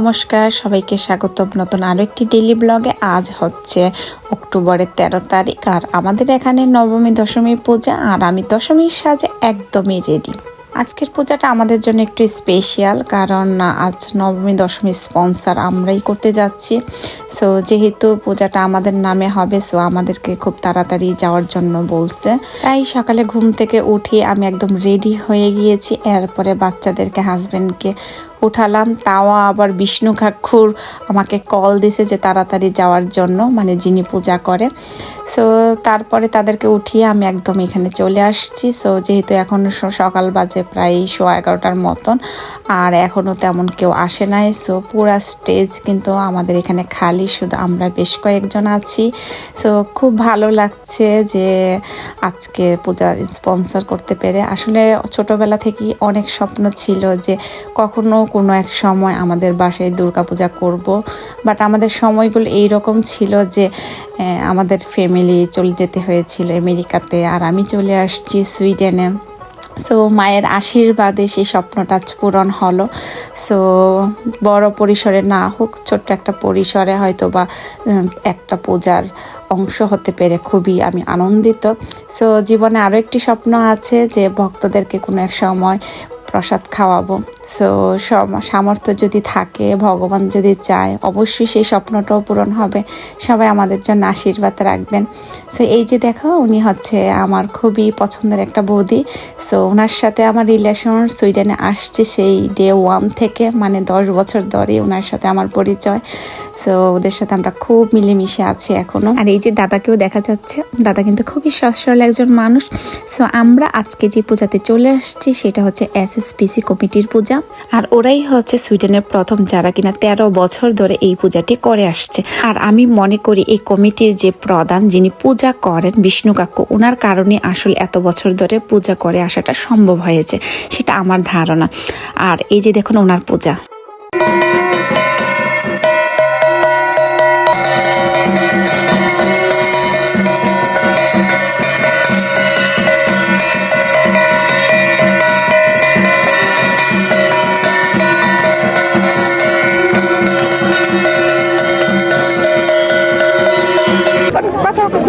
নমস্কার, সবাইকে স্বাগত নতুন আরও একটি ডেলি ব্লগে আজ হচ্ছে অক্টোবরের তেরো তারিখ, আর আমাদের এখানে নবমী দশমী পূজা, আর আমি দশমীর সাজে একদমই রেডি আজকের পূজাটা আমাদের জন্য একটু স্পেশাল কারণ আজ নবমী দশমী স্পন্সার আমরাই করতে যাচ্ছি। সো যেহেতু পূজাটা আমাদের নামে হবে সো আমাদেরকে খুব তাড়াতাড়ি যাওয়ার জন্য বলছে। তাই সকালে ঘুম থেকে উঠি আমি একদম রেডি হয়ে গিয়েছি। এরপরে বাচ্চাদেরকে হাজবেন্ডকে উঠালাম, তাও আবার বিষ্ণু কাকুর আমাকে কল দিছে যে তাড়াতাড়ি যাওয়ার জন্য মানে যিনি পূজা করে। সো তারপরে তাদেরকে উঠিয়ে আমি একদম এখানে চলে আসছি। সো যেহেতু এখন সকাল বাজে প্রায় সোয়া এগারোটার মতন, আর এখনও তেমন কেউ আসে নাই। সো পুরা স্টেজ কিন্তু আমাদের এখানে খালি, শুধু আমরা বেশ কয়েকজন আছি। সো খুব ভালো লাগছে যে আজকে পূজার স্পন্সর করতে পেরে। আসলে ছোটবেলা থেকেই অনেক স্বপ্ন ছিল যে কখনো কোনো এক সময় আমাদের বাসায় দুর্গাপূজা করব। বাট আমাদের সময়গুলো এই রকম ছিল যে আমাদের ফ্যামিলি চলে যেতে হয়েছিল আমেরিকাতে আর আমি চলে আসছি সুইডেনে। সো মায়ের আশীর্বাদে সেই স্বপ্নটা পূরণ হলো। সো বড় পরিসরে না হোক, ছোট্ট একটা পরিসরে হয়তো বা একটা পূজার অংশ হতে পেরে খুবই আমি আনন্দিত। সো জীবনে আরও একটি স্বপ্ন আছে যে, ভক্তদেরকে কোনো এক সময় প্রসাদ খাওয়াবো। সো সব সামর্থ্য যদি থাকে, ভগবান যদি চায়, অবশ্যই সেই স্বপ্নটাও পূরণ হবে। সবাই আমাদের জন্য আশীর্বাদ রাখবেন। সো এই যে দেখো, উনি হচ্ছে আমার খুবই পছন্দের একটা বৌদি। সো ওনার সাথে আমার রিলেশন সুইডেনে আসছে সেই ডে ওয়ান থেকে মানে দশ বছর ধরে ওনার সাথে আমার পরিচয়। সো ওদের সাথে আমরা খুব মিলেমিশে আছি এখনও আর এই যে দাদাকেও দেখা যাচ্ছে, দাদা কিন্তু খুবই সরল একজন মানুষ। সো আমরা আজকে যে পূজাতে চলে আসছি, সেটা হচ্ছে এস এস এসএসপিসি কমিটির পূজা। আর ওরাই হচ্ছে সুইডেনের প্রথম যারা কিনা তেরো বছর ধরে এই পূজাটি করে আসছে। আর আমি মনে করি এই কমিটির যে প্রধান যিনি পূজা করেন, বিষ্ণু কাকু ওনার কারণে আসলে এত বছর ধরে পূজা করে আসাটা সম্ভব হয়েছে, সেটা আমার ধারণা। আর এই যে দেখুন ওনার পূজা।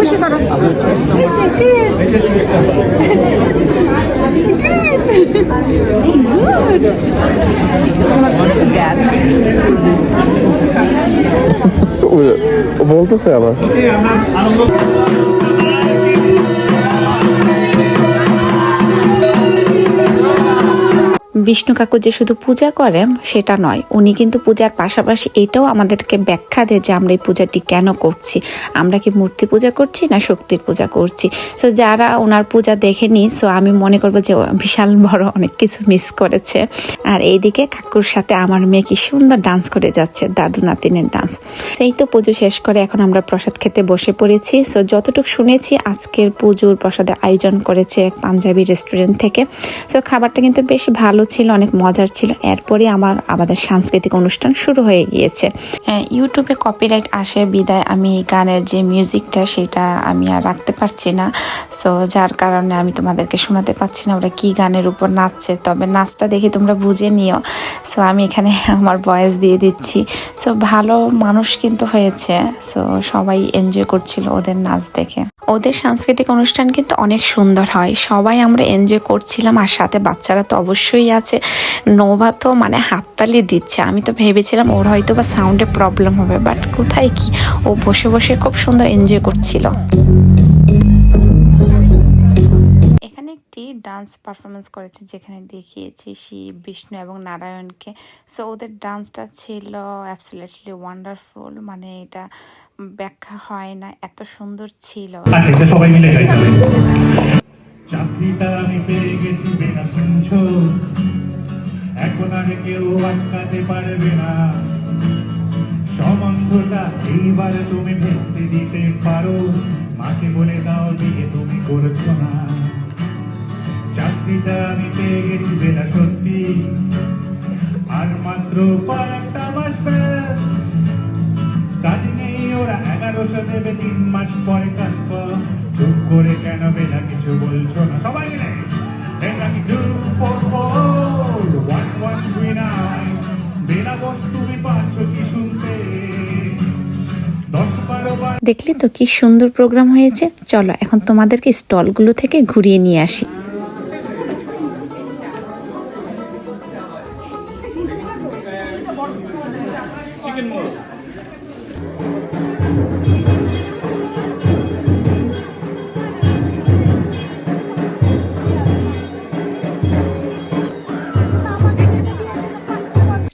খুশি করো বলতেছে আবার বিষ্ণু কাকু যে শুধু পূজা করেন, সেটা নয়। উনি কিন্তু পূজার পাশাপাশি এটাও আমাদেরকে ব্যাখ্যা দেয় যে আমরা এই পূজাটি কেন করছি। আমরা কি মূর্তি পূজা করছি না শক্তির পূজা করছি? সো যারা ওনার পূজা দেখেনি সো আমি মনে করব যে বিশাল বড় অনেক কিছু মিস করেছে। আর এইদিকে কাকুর সাথে আমার মেয়ে কি সুন্দর ডান্স করে যাচ্ছে, দাদু নাতিনের ডান্স সেই তো পুজো শেষ করে এখন আমরা প্রসাদ খেতে বসে পড়েছি। সো যতটুকু শুনেছি, আজকের পুজোর প্রসাদের আয়োজন করেছে পাঞ্জাবি রেস্টুরেন্ট থেকে। সো খাবারটা কিন্তু বেশ ভালো ছিল অনেক মজার ছিল। এরপরে আমার আমাদের সাংস্কৃতিক অনুষ্ঠান শুরু হয়ে গিয়েছে। হ্যাঁ, ইউটিউবে কপিরাইট আসে বিদায়। আমি গানের যে মিউজিকটা সেটা আমি আর রাখতে পারছি না। সো যার কারণে আমি তোমাদেরকে শোনাতে পারছি না ওরা কি গানের উপর নাচছে। তবে নাচটা দেখে তোমরা বুঝে নিও। সো আমি এখানে আমার ভয়েস দিয়ে দিচ্ছি। সো ভালো মানুষ কিন্তু হয়েছে। সো সবাই এনজয় করছিল ওদের নাচ দেখে। ওদের সাংস্কৃতিক অনুষ্ঠান কিন্তু অনেক সুন্দর হয়। সবাই আমরা এনজয় করছিলাম আর সাথে বাচ্চারা তো অবশ্যই আছে নোভা তো মানে হাততালি দিচ্ছে। আমি তো ভেবেছিলাম ওর হয়তো বা সাউন্ডে প্রবলেম হবে বাট কোথায় কি? ও বসে বসে খুব সুন্দর এনজয় করছিল। একটি ডান্স পারফরমেন্স করেছে, যেখানে দেখিয়েছি শিব বিষ্ণু এবং নারায়ণকে। সো ওদের ডান্সটা ছিল অ্যাবসোলিউটলি ওয়ান্ডারফুল মানে এটা ব্যাখ্যা হয় না, এত সুন্দর ছিল। আচ্ছা সবাই মিলে চাকরিটা আমি পেয়ে গেছি এখন আগে কেউ আটকাতে পারবে না। সম্বন্ধটা এইবার তুমি ভেস্তে দিতে পারো। মাকে বলে দাও বিয়ে তুমি করছ না। চাকরিটা আমি পেয়ে গেছি বেনা সত্যি। আর মাত্র কয়েকটা মাস ব্যাস। স্টার্টিং এই ওরা এগারোশো দেবে তিন মাস পরে কনফার্ম চুপ করে কেন বেলা কিছু বলছো না? সবাই মিলে এটা কি দেখলি তো কি সুন্দর প্রোগ্রাম হয়েছে। চলো এখন তোমাদেরকে স্টলগুলো থেকে ঘুরিয়ে নিয়ে আসি।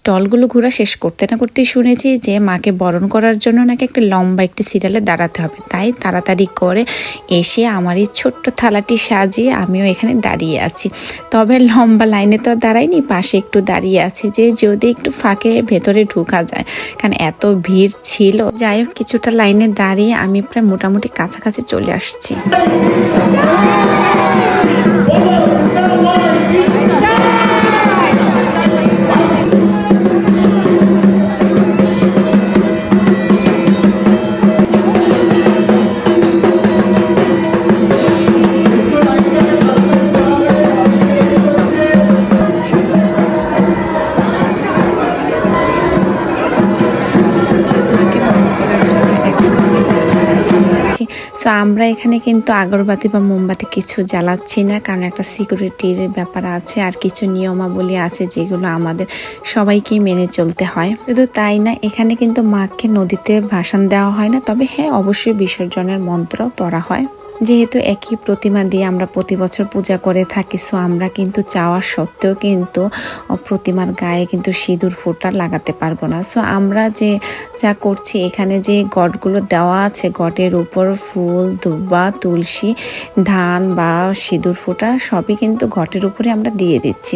স্টলগুলো ঘোরা শেষ করতে না করতেই শুনেছি যে মাকে বরণ করার জন্য নাকি একটা লম্বা একটি সিরিয়ালে দাঁড়াতে হবে। তাই তাড়াতাড়ি করে এসে আমার এই ছোট্ট থালাটি সাজিয়ে আমিও এখানে দাঁড়িয়ে আছি। তবে লম্বা লাইনে তো দাঁড়াইনি পাশে একটু দাঁড়িয়ে আছি যে যদি একটু ফাঁকে ভেতরে ঢুকা যায়। কারণ এত ভিড় ছিল। যাই হোক, কিছুটা লাইনে দাঁড়িয়ে আমি প্রায় মোটামুটি কাছাকাছি চলে আসছি। সো আমরা এখানে কিন্তু আগরবাতি বা মোমবাতি কিছু জ্বালাচ্ছি না, কারণ একটা সিকিউরিটির ব্যাপার আছে আর কিছু নিয়মাবলী আছে যেগুলো আমাদের সবাইকেই মেনে চলতে হয়। শুধু তাই না, এখানে কিন্তু মাকে নদীতে ভাসান দেওয়া হয় না, তবে হ্যাঁ অবশ্যই বিসর্জনের মন্ত্র পড়া হয়। যেহেতু একই প্রতিমা দিয়ে আমরা প্রতি বছর পূজা করে থাকি সো আমরা কিন্তু চাওয়া সত্ত্বেও কিন্তু প্রতিমার গায়ে কিন্তু সিঁদুর ফোঁটা লাগাতে পারব না। সো আমরা যে যা করছি, এখানে যে গটগুলো দেওয়া আছে গটের উপর ফুল, দুব্বা, তুলসী, ধান বা সিঁদুর ফোঁটা, সবই কিন্তু ঘটের উপরে আমরা দিয়ে দিচ্ছি।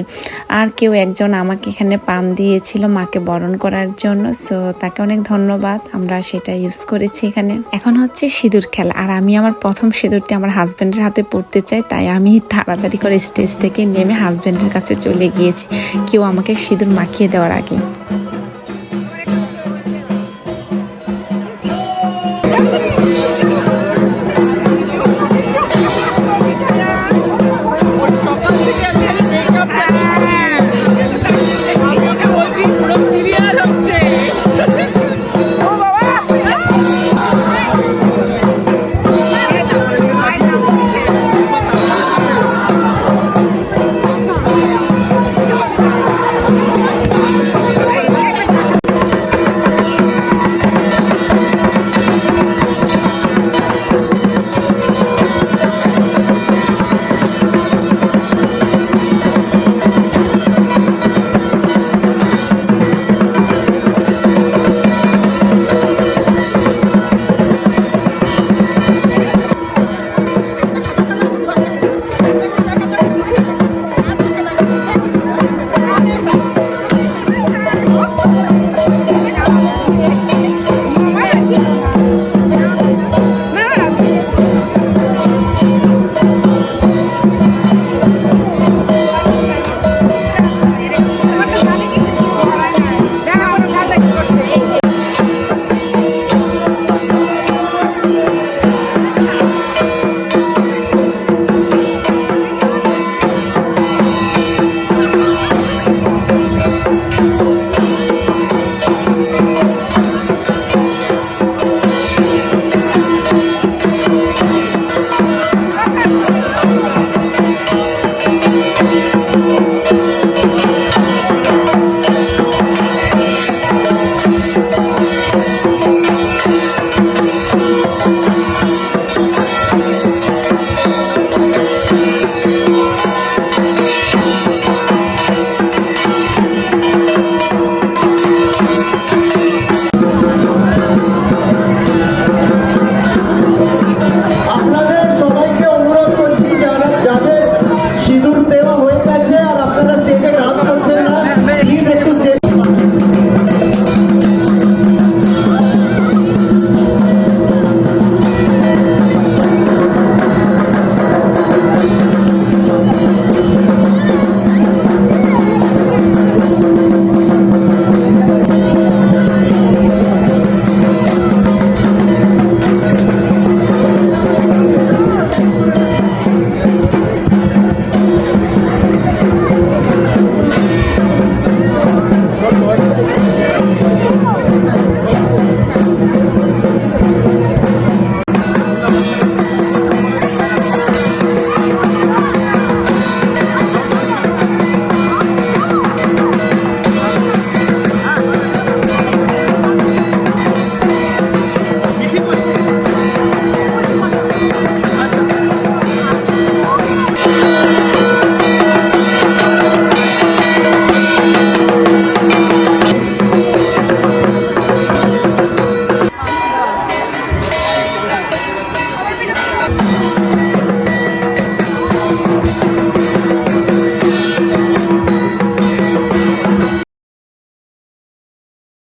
আর কেউ একজন আমাকে এখানে পান দিয়েছিল মাকে বরণ করার জন্য সো তাকে অনেক ধন্যবাদ, আমরা সেটা ইউজ করেছি এখানে। এখন হচ্ছে সিঁদুর খেলা, আর আমি আমার প্রথম সিঁদুরটি আমার হাজব্যান্ডের হাতে পড়তে চাই তাই আমি তাড়াতাড়ি করে স্টেজ থেকে নেমে হাজব্যান্ডের কাছে চলে গিয়েছি। কেউ আমাকে সিঁদুর মাখিয়ে দেওয়ার আগে।